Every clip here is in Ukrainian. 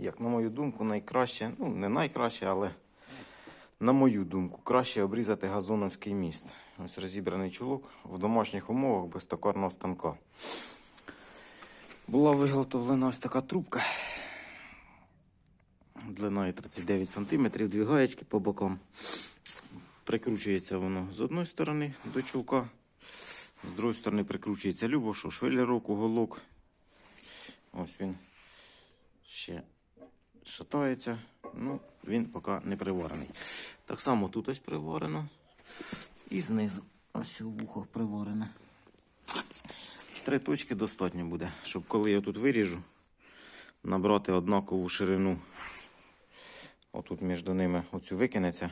як на мою думку, найкраще, ну не найкраще, але на мою думку, краще обрізати газоновський міст. Ось розібраний чулок в домашніх умовах без токарного станка. Була виготовлена ось така трубка. Длиною 39 см, дві гаєчки по бокам. Прикручується воно з одної сторони до чулка, з другої сторони прикручується любо, що уголок. Ось він ще шатається. Ну, він поки не приварений. Так само тут ось приварено. І знизу ось вухо приварене. Три точки достатньо буде, щоб коли я тут виріжу, набрати однакову ширину. Отут між ними оцю викинеться.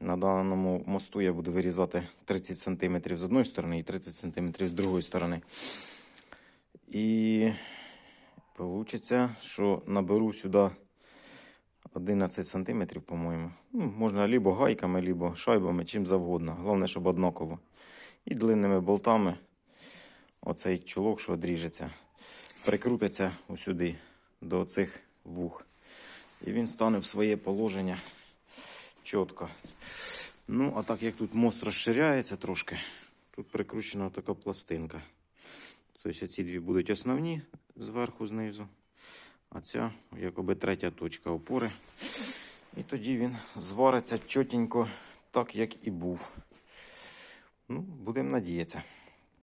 На даному мосту я буду вирізати 30 см з одної сторони і 30 см з другої сторони. І вийде, що наберу сюди 11 см, по-моєму. Ну, можна либо гайками, либо шайбами, чим завгодно. Головне, щоб однаково. І длинними болтами оцей чулок, що одріжеться, прикрутиться усюди до цих вух. І він стане в своє положення чітко. Ну, а так як тут мост розширяється трошки, тут прикручена така пластинка. Тобто ці дві будуть основні зверху, знизу. А ця якоби третя точка опори. І тоді він звариться чотенько, так як і був. Ну, будемо надіятися.